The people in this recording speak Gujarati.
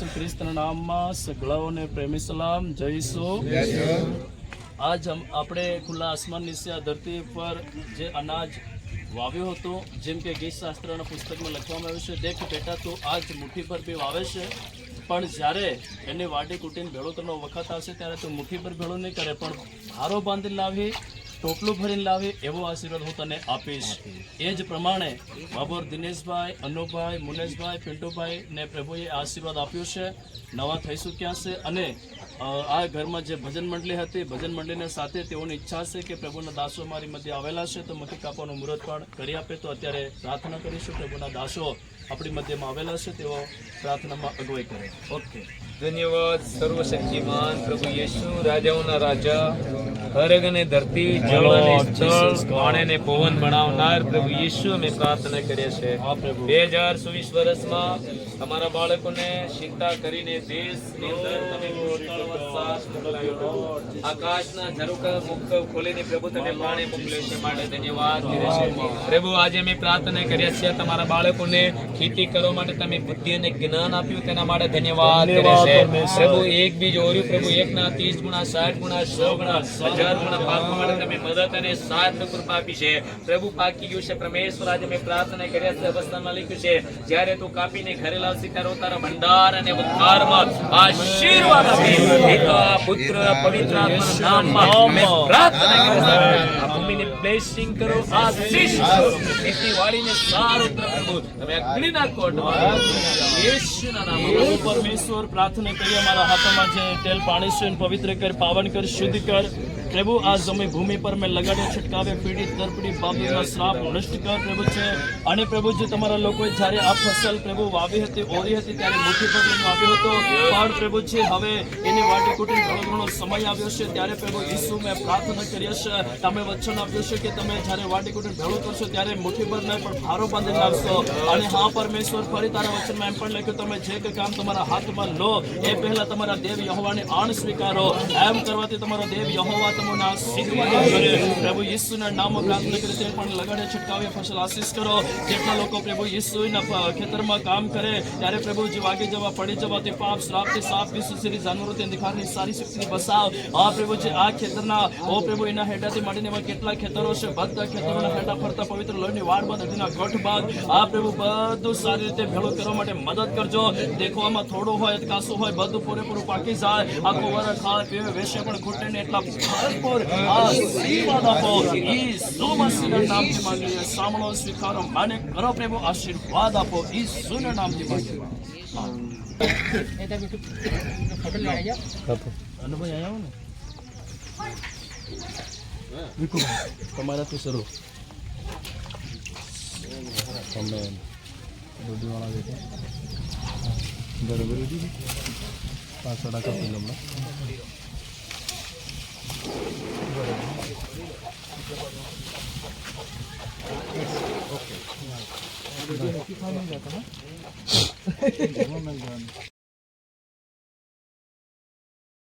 ઈસુ ખ્રિસ્તના નામમાં સગળાઓને પ્રેમી સલામ જઈશું આજ આપણે ખુલ્લા આસમાન નીચે આ ધરતી પર જે અનાજ વાવ્યું હતું જેમ કે ગીત શાસ્ત્રના પુસ્તકમાં લખવામાં આવ્યું છે દેખ બેટા તો આજ મુઠ્ઠી પર બી વાવે છે પણ જ્યારે એને વાડી કૂટીને ભેળો કરવાનો વખત આવશે ત્યારે તું મુઠ્ઠી પર ભેળો નહીં કરે પણ ભારો બાંધી લાવી ટોપલું ભરીને લાવી એવો આશીર્વાદ હું તને આપીશ. એ જ પ્રમાણે બાબર દિનેશભાઈ અનુભાઈ મુનેશભાઈ પિન્ટુભાઈ ને પ્રભુએ આશીર્વાદ આપ્યો છે. નવા થઈ ચૂક્યા છે? અને આ ઘરમાં જે ભજન મંડળી હતી ભજન મંડળીને સાથે તેઓની ઈચ્છા છે કે પ્રભુના દાસો મારી મધ્ય આવેલા છે તો મકી કાપવાનું મુહૂર્ત પણ કરી આપે. તો અત્યારે પ્રાર્થના કરીશું પ્રભુના દાસો આપણી મધ્યમાં આવેલા છે તેઓ પ્રાર્થનામાં અગવાઈ કરે. ઓકે. ધન્યવાદ. સર્વશક્તિમાન પ્રભુ યેશુ રાજાઓના રાજા હરગ અને ધરતી જળ સ્થળ પાણી પવન બનાવનાર પ્રભુ યેશુ અમે પ્રાર્થના કરીએ છીએ. બે હજાર ચોવીસ વર્ષમાં તમારા બાળકોને ચિંતા કરીને દેશની અંદર તમે પુષ્કળ વરસાદ મોકલાયો. આકાશના ઝરૂખા મુખ ખોલીને પ્રભુ તમે પાણી મોકલ્યું છે માટે ધન્યવાદ પ્રભુ આજે અમે પ્રાર્થના કરીએ છીએ તમારા બાળકોને ખેતી કરવા માટે તમે બુદ્ધિ અને જ્ઞાન આપ્યું તેના માટે ધન્યવાદ કરીએ છીએ. પ્રભુ એક બીજ ઓર્યું પ્રભુ એકના ત્રીસ ગુણા સાઠ ગુણા સો ગુણા હજાર ગુણા પાકવા માટે તમે મદદ અને સાથ કૃપા આપી છે. પ્રભુ પાકી ગયું છે, પરમેશ્વર આજે મેં પ્રાર્થના કર્યા છે અવસ્થામાં લખ્યું છે. જ્યારે તું કાપીને ઘરે લાવશી તારો તારા ભંડાર અને ઉદ્ધારમાં આશીર્વાદ આપે. પિતા પુત્ર પવિત્ર નામમાં મેં પ્રાર્થના. ભૂમિને બ્લેસિંગ કરો, આશીષ કરો. ખેતીવાડીને સારું પ્રભુ, તમે અગ્નિના કોટમાં યેશુના નામમાં. પરમેશ્વર, પ્રાર્થના કરી અમારા હાથમાં જે તેલ પાણી છે પવિત્ર કર, પાવન કર, શુદ્ધ કર. પ્રભુ, આ જમી ભૂમિ પર મેં લગાડ્યો છટકાવે પીડિત તરપડી બાબતના શ્રાપ નષ્ટ કર પ્રભુ છે. અને પ્રભુ, જે તમારા લોકોએ જ્યારે આ ફસલ પ્રભુ વાવી હતી, ઓરી હતી, ત્યારે મુઠ્ઠી પર લઈને વાવ્યો હતો. પણ પ્રભુ છે, હવે એની વાટી કુટી ઘણો સમય આવ્યો છે. ત્યારે પ્રભુ ઈસુ, મેં પ્રાર્થના કરી છે તમે વચન આપ્યું છે કે તમે જ્યારે વાટી કુટી ભેળો કરશો, ત્યારે મુઠ્ઠી પર નહીં, પણ ભારો બાંધી લાવશો. અને હા, પરમેશ્વર, ફરી તારા વચનમાં એમ પણ લખ્યું, તમે જે કંઈ કામ તમારા હાથમાં લો, એ પહેલા તમારા દેવ યહોવાને આણ સ્વીકારો. એમ કરવાથી તમારો દેવ યહોવા તમને આશીર્વાદ કરે પ્રભુ ઈસુના નામમાં પ્રાર્થના કરે તે પણ લગાડે છટકાવે, ફસલ આશીષ કરો. જેટલા લોકો પ્રભુ ઈસુના ખેતરમાં કામ કરે, ત્યારે પ્રભુ જે વાગે જવા, પડી જવાથી પાપ શ્રાપથી સાપ વિશુશ્રી જાનવરોથી અંધકારની સારી શક્તિથી બસાવ. આ પ્રભુ જે આ ખેતરના, ઓ પ્રભુ, એના હેડાથી માંડીને એવા કેટલા ખેતરો છે. બધા ખેતરોના હેડા ફરતા પવિત્ર લોહીની વાડ બાદ હટીના ગઠ બાદ આ પ્રભુ બધું સારી રીતે ભેળું કરવા માટે મદદ કરજો. દેખવામાં થોડું હોય કાસું હોય, બધું પૂરેપૂરું પાકી જાય. આખો વરસ ખાવા પીવે વેશે પણ ખૂટે ને da ભરપૂર Exuma-se na મસીહના નામથી માંગીએ સાંભળો સ્વીકારો માને કરો પ્રભુ આશીર્વાદ આપો ઈસુના નામથી માંગીએ અનુભાઈ આયા હો ને તમારાથી શરૂ તમે દૂધીવાળા દેખો બરોબર પાંચસો ટકા 타이밍이 약간?